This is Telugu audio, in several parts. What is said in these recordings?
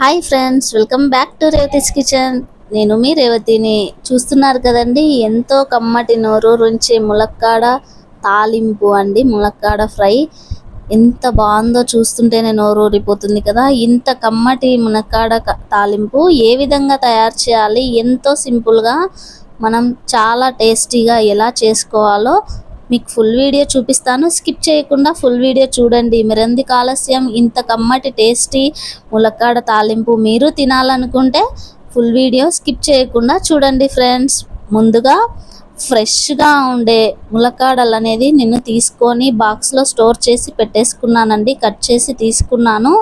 Hi friends welcome back to Revathi's kitchen. నేను మీ రేవతిని. చూస్తున్నారు కదండి ఎంతో కమ్మటి నోరు రుంచే ములక్కాడ తాలింపు అండి ములక్కాడ ఫ్రై. ఎంత బాగుందో చూస్తుంటేనే నోరు ఊరిపోతుంది కదా. ఇంత కమ్మటి మునక్కాడ తాలింపు ఏ విధంగా తయారు చేయాలి ఎంతో సింపుల్గా మనం చాలా టేస్టీగా ఎలా చేసుకోవాలో మీకు ఫుల్ వీడియో చూపిస్తాను. స్కిప్ చేయకుండా ఫుల్ వీడియో చూడండి. మిరంది ఆలస్యం ఇంత కమ్మటి టేస్టీ ములక్కాడ తాలింపు మీరు తినాలనుకుంటే ఫుల్ వీడియో స్కిప్ చేయకుండా చూడండి ఫ్రెండ్స్ ముందుగా ఫ్రెష్గా ఉండే ములక్కాడలు అనేది నేను తీసుకొని బాక్స్లో స్టోర్ చేసి పెట్టేసుకున్నానండి. కట్ చేసి తీసుకున్నాను.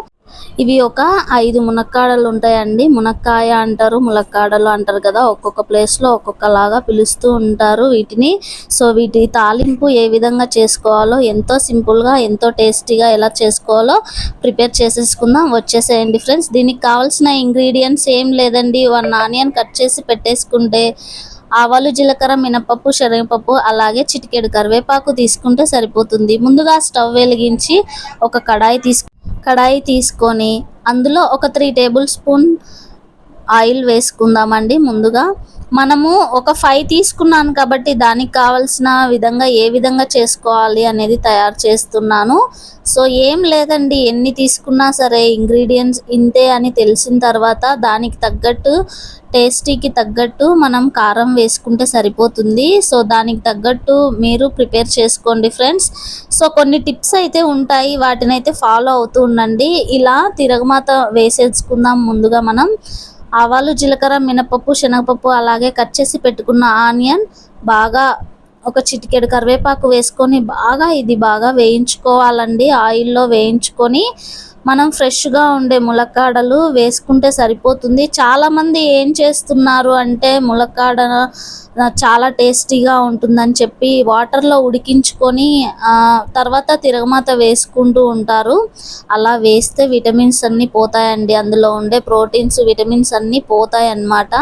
ఇవి ఒక ఐదు మునక్కాడలు ఉంటాయండి. మునక్కాయ అంటారు ములక్కాడలు అంటారు కదా. ఒక్కొక్క ప్లేస్లో ఒక్కొక్కలాగా పిలుస్తూ ఉంటారు వీటిని. సో వీటి తాలింపు ఏ విధంగా చేసుకోవాలో ఎంతో సింపుల్గా ఎంతో టేస్టీగా ఎలా చేసుకోవాలో ప్రిపేర్ చేసేసుకుందాం. వచ్చేసేయండి ఫ్రెండ్స్ దీనికి కావాల్సిన ఇంగ్రీడియంట్స్ ఏం లేదండి. వన్ ఆనియన్ కట్ చేసి పెట్టేసుకుంటే ఆవాలు జీలకర్ర మినపప్పు శనగపప్పు అలాగే చిటికెడు కరివేపాకు తీసుకుంటే సరిపోతుంది. ముందుగా స్టవ్ వెలిగించి ఒక కడాయి తీసుకు కడాయి తీసుకొని అందులో ఒక త్రీ టేబుల్ స్పూన్ ఆయిల్ వేసుకుందామండి ముందుగా. మనము ఒక ఫైవ్ తీసుకున్నాను కాబట్టి దానికి కావాల్సిన విధంగా ఏ విధంగా చేసుకోవాలి అనేది తయారు చేస్తున్నాను. సో ఏం లేదండి. ఎన్ని తీసుకున్నా సరే ఇంగ్రీడియంట్స్ ఇంతే అని తెలిసిన తర్వాత దానికి తగ్గట్టు టేస్టీకి తగ్గట్టు మనం కారం వేసుకుంటే సరిపోతుంది. సో దానికి తగ్గట్టు మీరు ప్రిపేర్ చేసుకోండి ఫ్రెండ్స్. సో కొన్ని టిప్స్ అయితే ఉంటాయి. వాటిని అయితే ఫాలో అవుతూ ఉండండి. ఇలా తిరగమాత వేసేసుకుందాం ముందుగా మనం. ఆవాలు జీలకర్ర మినపప్పు శనగపప్పు అలాగే కట్ చేసి పెట్టుకున్న ఆనియన్ బాగా ఒక చిటికెడు కరివేపాకు వేసుకొని బాగా ఇది బాగా వేయించుకోవాలండి. ఆయిల్లో వేయించుకొని మనం ఫ్రెష్గా ఉండే ములక్కాడలు వేసుకుంటే సరిపోతుంది. చాలామంది ఏం చేస్తున్నారు అంటే ములక్కాడ చాలా టేస్టీగా ఉంటుందని చెప్పి వాటర్లో ఉడికించుకొని తర్వాత తిరగమాత వేసుకుంటూ ఉంటారు. అలా వేస్తే విటమిన్స్ అన్నీ పోతాయండి. అందులో ఉండే ప్రోటీన్స్ విటమిన్స్ అన్నీ పోతాయి అన్నమాట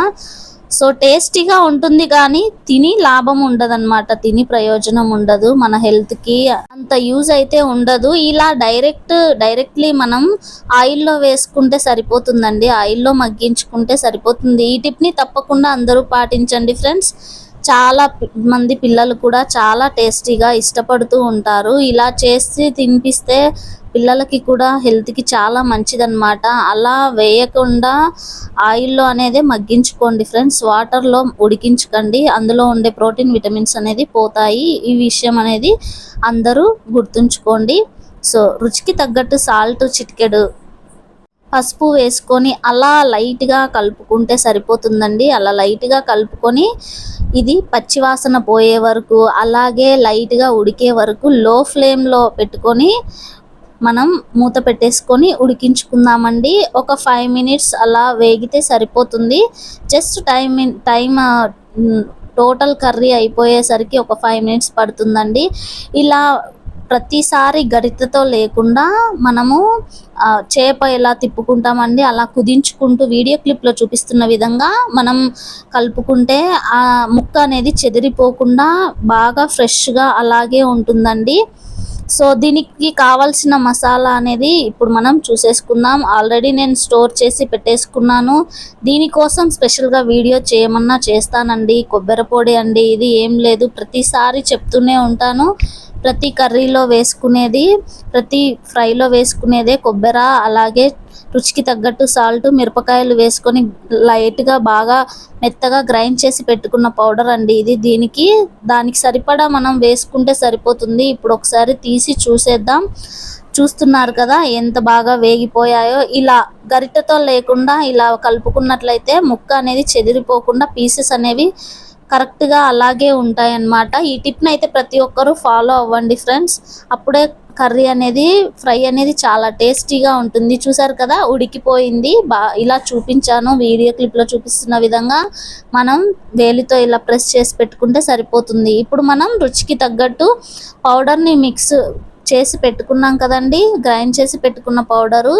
సో టేస్టీగా ఉంటుంది కానీ తిని లాభం ఉండదన్నమాట. తిని ప్రయోజనం ఉండదు. మన హెల్త్కి అంత యూజ్ అయితే ఉండదు. ఇలా డైరెక్ట్ డైరెక్ట్లీ మనం ఆయిల్లో వేసుకుంటే సరిపోతుందండి. ఆయిల్లో మగ్గించుకుంటే సరిపోతుంది. ఈ టిప్ని తప్పకుండా అందరూ పాటించండి ఫ్రెండ్స్. చాలా మంది పిల్లలు కూడా చాలా టేస్టీగా ఇష్టపడుతూ ఉంటారు. ఇలా చేసి తినిపిస్తే పిల్లలకి కూడా హెల్త్కి చాలా మంచిదన్నమాట. అలా వేయకుండా ఆయిల్లో అనేది మగ్గించుకోండి ఫ్రెండ్స్. వాటర్లో ఉడికించకండి. అందులో ఉండే ప్రోటీన్ విటమిన్స్ అనేది పోతాయి. ఈ విషయం అనేది అందరూ గుర్తుంచుకోండి. సో రుచికి తగ్గట్టు సాల్ట్ చిటికెడు పసుపు వేసుకొని అలా లైట్గా కలుపుకుంటే సరిపోతుందండి. అలా లైట్గా కలుపుకొని ఇది పచ్చివాసన పోయే వరకు అలాగే లైట్గా ఉడికే వరకు లో ఫ్లేమ్లో పెట్టుకొని మనం మూత పెట్టేసుకొని ఉడికించుకుందామండి. ఒక ఫైవ్ మినిట్స్ అలా వేగితే సరిపోతుంది. Just time time total curry అయిపోయేసరికి ఒక ఫైవ్ మినిట్స్ పడుతుందండి. ఇలా ప్రతిసారి గరిటెతో లేకుండా మనము చేప ఎలా తిప్పుకుంటామండి అలా కుదించుకుంటూ వీడియో క్లిప్లో చూపిస్తున్న విధంగా మనం కలుపుకుంటే ఆ ముక్క అనేది చెదిరిపోకుండా బాగా ఫ్రెష్గా అలాగే ఉంటుందండి. సో దీనికి కావాల్సిన మసాలా అనేది ఇప్పుడు మనం చూసేసుకుందాం. ఆల్రెడీ నేను స్టోర్ చేసి పెట్టేసుకున్నాను. దీనికోసం స్పెషల్గా వీడియో చేయమన్నా చేస్తానండి. కొబ్బరి పొడి అండి ఇది ఏం లేదు. ప్రతిసారి చెప్తూనే ఉంటాను. ప్రతి కర్రీలో వేసుకునేది ప్రతి ఫ్రైలో వేసుకునేదే కొబ్బరి అలాగే రుచికి తగ్గట్టు సాల్ట్ మిరపకాయలు వేసుకొని లైట్గా బాగా మెత్తగా గ్రైండ్ చేసి పెట్టుకున్న పౌడర్ అండి ఇది. దీనికి దానికి సరిపడా మనం వేసుకుంటే సరిపోతుంది. ఇప్పుడు ఒకసారి తీసి చూసేద్దాం. చూస్తున్నారు కదా ఎంత బాగా వేగిపోయాయో. ఇలా గరిటతో లేకుండా ఇలా కలుపుకున్నట్లయితే ముక్క అనేది చెదిరిపోకుండా పీసెస్ అనేవి కరెక్ట్గా అలాగే ఉంటాయన్నమాట. ఈ టిప్ని అయితే ప్రతి ఒక్కరూ ఫాలో అవ్వండి ఫ్రెండ్స్. అప్పుడే కర్రీ అనేది ఫ్రై అనేది చాలా టేస్టీగా ఉంటుంది. చూసారు కదా ఉడికిపోయింది. బా ఇలా చూపించాను. వీడియో క్లిప్లో చూపిస్తున్న విధంగా మనం వేలితో ఇలా ప్రెస్ చేసి పెట్టుకుంటే సరిపోతుంది. ఇప్పుడు మనం రుచికి తగ్గట్టు పౌడర్ని మిక్స్ చేసి పెట్టుకున్నాం కదండి. గ్రైండ్ చేసి పెట్టుకున్న పౌడరు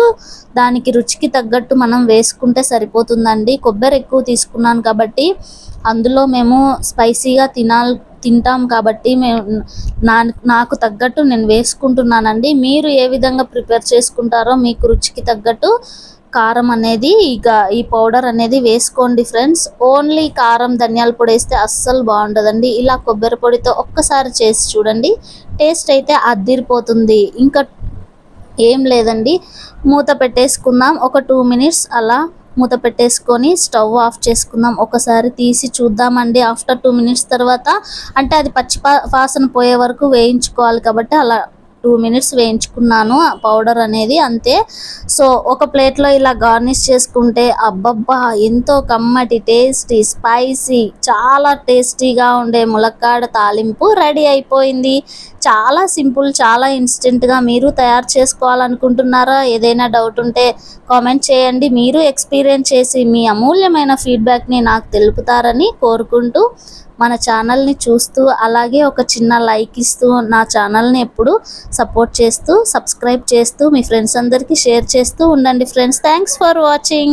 దానికి రుచికి తగ్గట్టు మనం వేసుకుంటే సరిపోతుందండి. కొబ్బరి ఎక్కువ తీసుకున్నాను కాబట్టి అందులో మేము స్పైసీగా తినాలి తింటాం కాబట్టి మేము నా నాకు తగ్గట్టు నేను వేసుకుంటున్నానండి. మీరు ఏ విధంగా ప్రిపేర్ చేసుకుంటారో మీకు రుచికి తగ్గట్టు కారం అనేది ఇక ఈ పౌడర్ అనేది వేసుకోండి ఫ్రెండ్స్. ఓన్లీ కారం ధనియాల పొడి వేస్తే అస్సలు బాగుండదండి. ఇలా కొబ్బరి పొడితో ఒక్కసారి చేసి చూడండి. టేస్ట్ అయితే అద్దిరిపోతుంది ఇంకా ఏం లేదండి. మూత పెట్టేసుకుందాం. ఒక టూ మినిట్స్ అలా మూత పెట్టేసుకొని స్టవ్ ఆఫ్ చేసుకుందాం. ఒకసారి తీసి చూద్దామండి. ఆఫ్టర్ టూ మినిట్స్ తర్వాత అంటే అది పచ్చి పా- వాసన పోయే వరకు వేయించుకోవాలి కాబట్టి అలా టూ మినిట్స్ వేయించుకున్నాను ఆ పౌడర్ అనేది అంతే. సో ఒక ప్లేట్లో ఇలా గార్నిష్ చేసుకుంటే అబ్బబ్బా ఎంతో కమ్మటి టేస్టీ స్పైసీ చాలా టేస్టీగా ఉండే ములక్కాడ తాలింపు రెడీ అయిపోయింది. చాలా సింపుల్ చాలా ఇన్స్టెంట్గా మీరు తయారు చేసుకోవాలనుకుంటున్నారా? ఏదైనా డౌట్ ఉంటే కామెంట్ చేయండి. మీరు ఎక్స్పీరియన్స్ చేసి మీ అమూల్యమైన ఫీడ్బ్యాక్ని నాకు తెలుపుతారని కోరుకుంటూ మన ఛానల్ని చూస్తూ అలాగే ఒక చిన్న లైక్ ఇస్తూ నా ఛానల్ని ఎప్పుడు సపోర్ట్ చేస్తూ సబ్స్క్రైబ్ చేస్తూ మీ ఫ్రెండ్స్ అందరికీ షేర్ చేస్తూ ఉండండి ఫ్రెండ్స్ థ్యాంక్స్ ఫర్ వాచింగ్